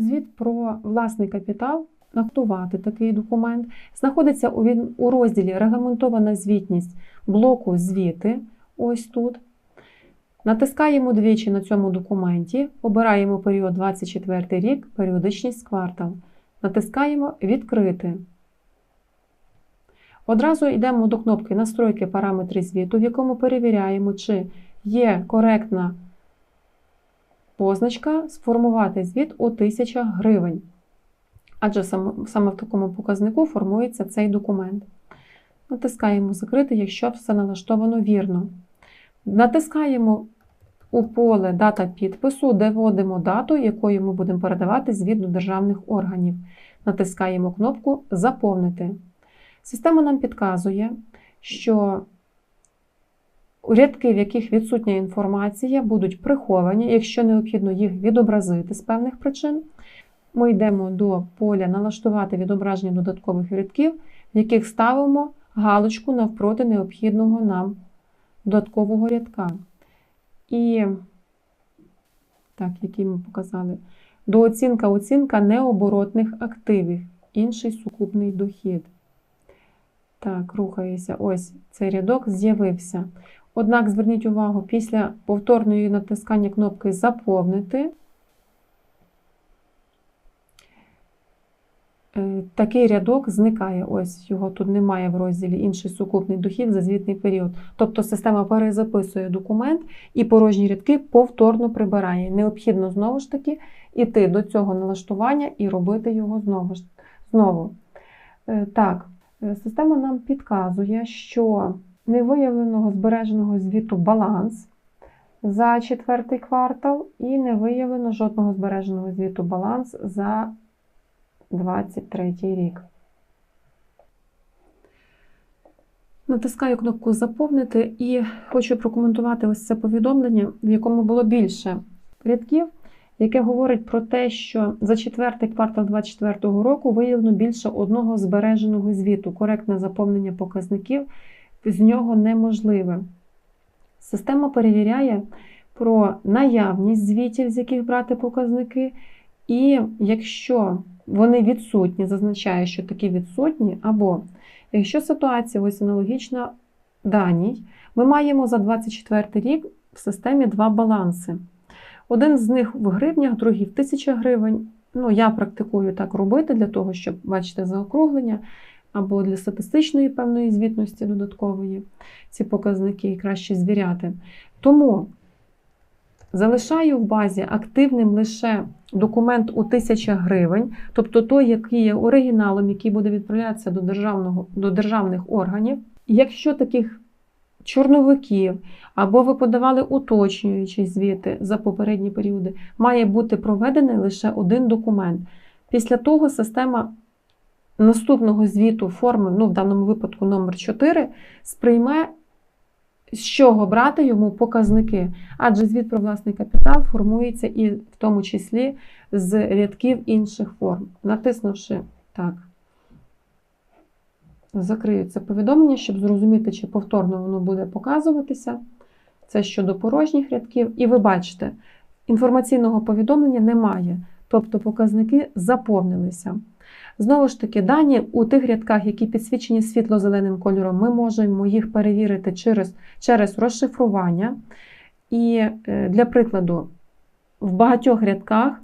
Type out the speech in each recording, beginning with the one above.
Звіт про власний капітал, актувати такий документ, знаходиться у, розділі Регламентована звітність блоку Звіти. Ось тут. Натискаємо двічі на цьому документі, обираємо період 24 рік, періодичність квартал. Натискаємо Відкрити. Одразу йдемо до кнопки Настройки параметри звіту, в якому перевіряємо, чи є коректна позначка сформувати звіт у 1000 гривень. Адже саме, в такому показнику формується цей документ. Натискаємо Закрити, якщо все налаштовано вірно. Натискаємо у поле Дата підпису, де вводимо дату, якою ми будемо передавати звіт до державних органів. Натискаємо кнопку Заповнити. Система нам підказує, що рядки, в яких відсутня інформація, будуть приховані, якщо необхідно їх відобразити з певних причин. Ми йдемо до поля Налаштувати відображення додаткових рядків, в яких ставимо галочку навпроти необхідного нам додаткового рядка. І так, який ми показали, дооцінка оцінка необоротних активів, інший сукупний дохід. Так, рухаюся. Ось цей рядок з'явився. Однак зверніть увагу, після повторної натискання кнопки Заповнити е, такий рядок зникає. Ось його тут немає в розділі інший сукупний дохід за звітний період. Тобто система перезаписує документ і порожні рядки повторно прибирає. Необхідно знову ж таки іти до цього налаштування і робити його знову. знову. Е, Так, е, система нам підказує, що невиявленого збереженого звіту баланс за четвертий квартал і не виявлено жодного збереженого звіту баланс за 23 рік. Натискаю кнопку Заповнити і хочу прокоментувати ось це повідомлення, в якому було більше рядків, яке говорить про те, що за четвертий квартал 2024 року виявлено більше одного збереженого звіту. Коректне заповнення показників з нього неможливе. Система перевіряє про наявність звітів, з яких брати показники, і якщо вони відсутні, зазначає, що такі відсутні, або якщо ситуація ось аналогічна даній, ми маємо за 24 рік в системі два баланси. Один з них в гривнях, другий в 1000 гривень. Ну, я практикую так робити для того, щоб бачити заокруглення або для статистичної певної звітності додаткової ці показники краще звіряти. Тому залишаю в базі активним лише документ у 1000 гривень, тобто той, який є оригіналом, який буде відправлятися до, державного, до державних органів. Якщо таких чорновиків або ви подавали уточнюючі звіти за попередні періоди, має бути проведений лише один документ. Після того система наступного звіту форми, ну в даному випадку номер 4, сприйме, з чого брати йому показники. Адже звіт про власний капітал формується і в тому числі з рядків інших форм. Натиснувши так, закрию це повідомлення, щоб зрозуміти, чи повторно воно буде показуватися. Це щодо порожніх рядків. І ви бачите, інформаційного повідомлення немає, тобто показники заповнилися. Знову ж таки, дані у тих рядках, які підсвічені світло-зеленим кольором, ми можемо їх перевірити через, через розшифрування. І е, для прикладу, в багатьох рядках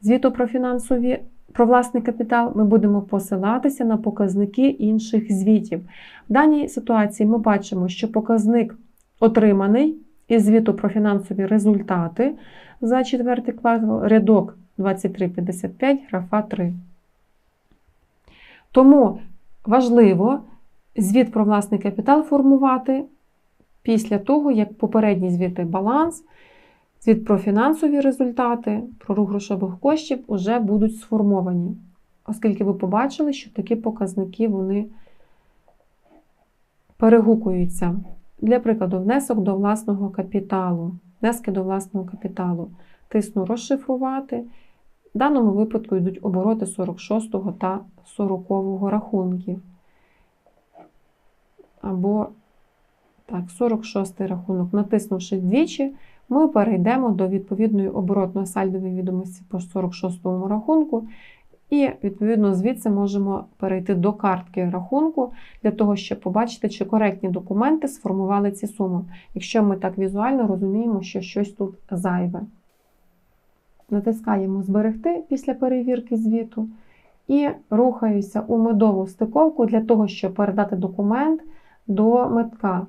звіту про фінансові про власний капітал ми будемо посилатися на показники інших звітів. В даній ситуації ми бачимо, що показник отриманий із звіту про фінансові результати за четвертий квартал, рядок 2355, графа 3. Тому важливо звіт про власний капітал формувати після того, як попередні звіти баланс, звіт про фінансові результати, про рух грошових коштів вже будуть сформовані. Оскільки ви побачили, що такі показники вони перегукуються. Для прикладу, внесок до власного капіталу, внески до власного капіталу. Тисну розшифрувати. В даному випадку йдуть обороти 46 та 40 рахунків. Або так, 46 рахунок. Натиснувши двічі, ми перейдемо до відповідної оборотно-сальдової відомості по 46 рахунку. І, відповідно, звідси можемо перейти до картки рахунку для того, щоб побачити, чи коректні документи сформували ці суми. Якщо ми так візуально розуміємо, що щось тут зайве. Натискаємо Зберегти після перевірки звіту і рухаюся у медову стиковку для того, щоб передати документ до метка.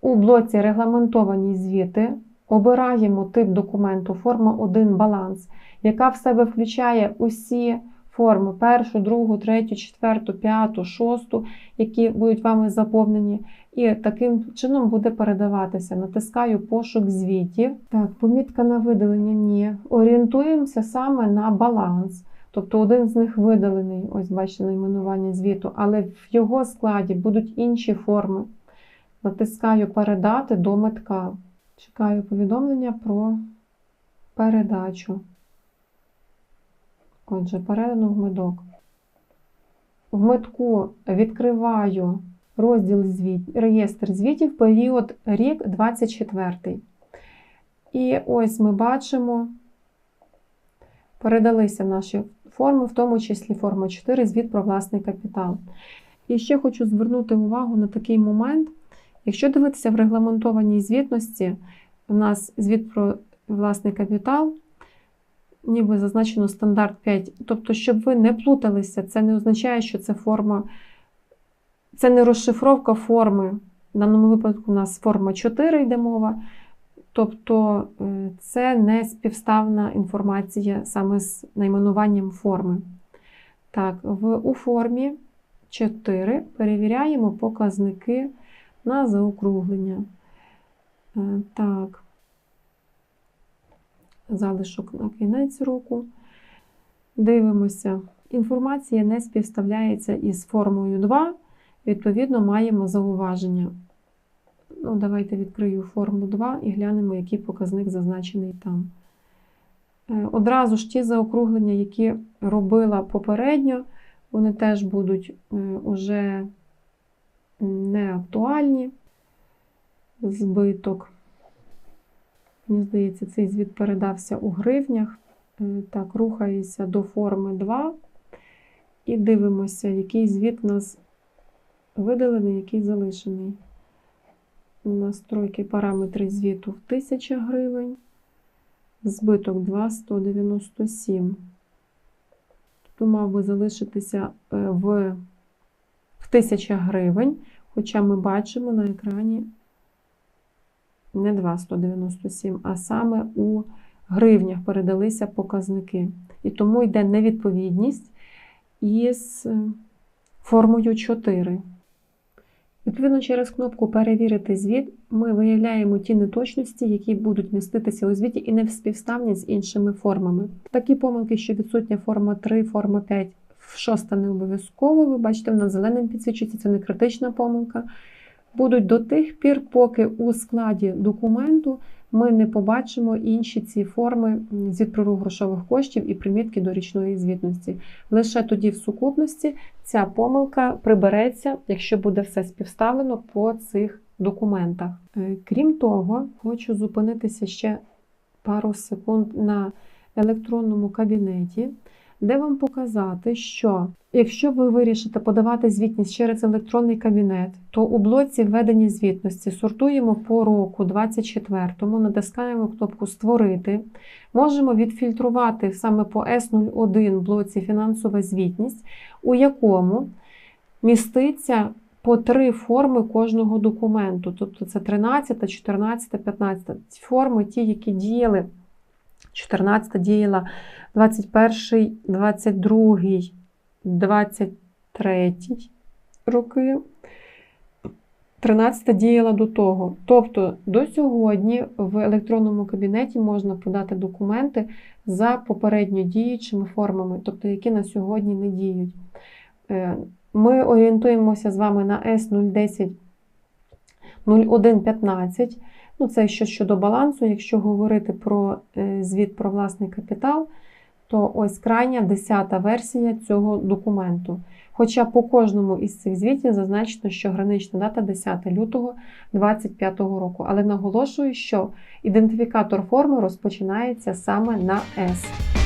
У блоці Регламентовані звіти обираємо тип документу форма 1 баланс, яка в себе включає усі форми першу, другу, третю, четверту, п'яту, шосту, які будуть вами заповнені. І таким чином буде передаватися. Натискаю пошук звітів. Так, помітка на видалення ні. Орієнтуємося саме на баланс. Тобто один з них видалений, ось бачите, найменування звіту, але в його складі будуть інші форми. Натискаю передати до метка. Чекаю повідомлення про передачу. Отже, передано в медок. В метку відкриваю розділ звіт, реєстр звітів період рік 24. І ось ми бачимо, передалися наші форми, в тому числі форма 4, звіт про власний капітал. І ще хочу звернути увагу на такий момент. Якщо дивитися в регламентованій звітності, у нас звіт про власний капітал, ніби зазначено стандарт 5. Тобто, щоб ви не плуталися, це не означає, що це форма, це не розшифровка форми. В даному випадку у нас форма 4 йде мова. Тобто е, це не співставна інформація саме з найменуванням форми. Так, в, у формі 4 перевіряємо показники на заокруглення. Е, так, залишок на кінець року. Дивимося. Інформація не співставляється із формою 2, відповідно, маємо зауваження. Ну, Давайте відкрию форму 2 і глянемо, який показник зазначений там. Е, одразу ж ті заокруглення, які робила попередньо, вони теж будуть е, уже не актуальні. Збиток. Мені здається, цей звіт передався у гривнях. Е, так, рухаюся до форми 2 і дивимося, який звіт у нас видалений, який залишений. Настройки параметри звіту в 1000 гривень. Збиток 2,197. Тут мав би залишитися е, в в 1000 гривень, хоча ми бачимо на екрані не 2,197, а саме у гривнях передалися показники. І тому йде невідповідність із е, формою 4. Відповідно, через кнопку Перевірити звіт ми виявляємо ті неточності, які будуть міститися у звіті, і не співставні з іншими формами. Такі помилки, що відсутня форма 3, форма 5, шоста не обов'язково, ви бачите, вона зеленим підсвічується, це не критична помилка. Будуть до тих пір, поки у складі документу ми не побачимо інші ці форми звітпрору грошових коштів і примітки до річної звітності. Лише тоді в сукупності ця помилка прибереться, якщо буде все співставлено по цих документах. Е, крім того, хочу зупинитися ще пару секунд на електронному кабінеті де вам показати, що якщо ви вирішите подавати звітність через електронний кабінет, то у блоці введення звітності сортуємо по року 24-му, натискаємо кнопку Створити. Можемо відфільтрувати саме по S01 блоці фінансова звітність, у якому міститься по три форми кожного документу. Тобто це 13, 14, 15 форми, ті, які діяли. 14 діяла 21, 22, 23 роки. 13 діяла до того. Тобто до сьогодні в електронному кабінеті можна подати документи за попередньо діючими формами, тобто які на сьогодні не діють. Е, ми орієнтуємося з вами на S010 0115. Ну, Це ще щодо балансу, якщо говорити про е, звіт про власний капітал, то ось крайня 10 версія цього документу. Хоча по кожному із цих звітів зазначено, що гранична дата 10 лютого 2025 року. Але наголошую, що ідентифікатор форми розпочинається саме на S.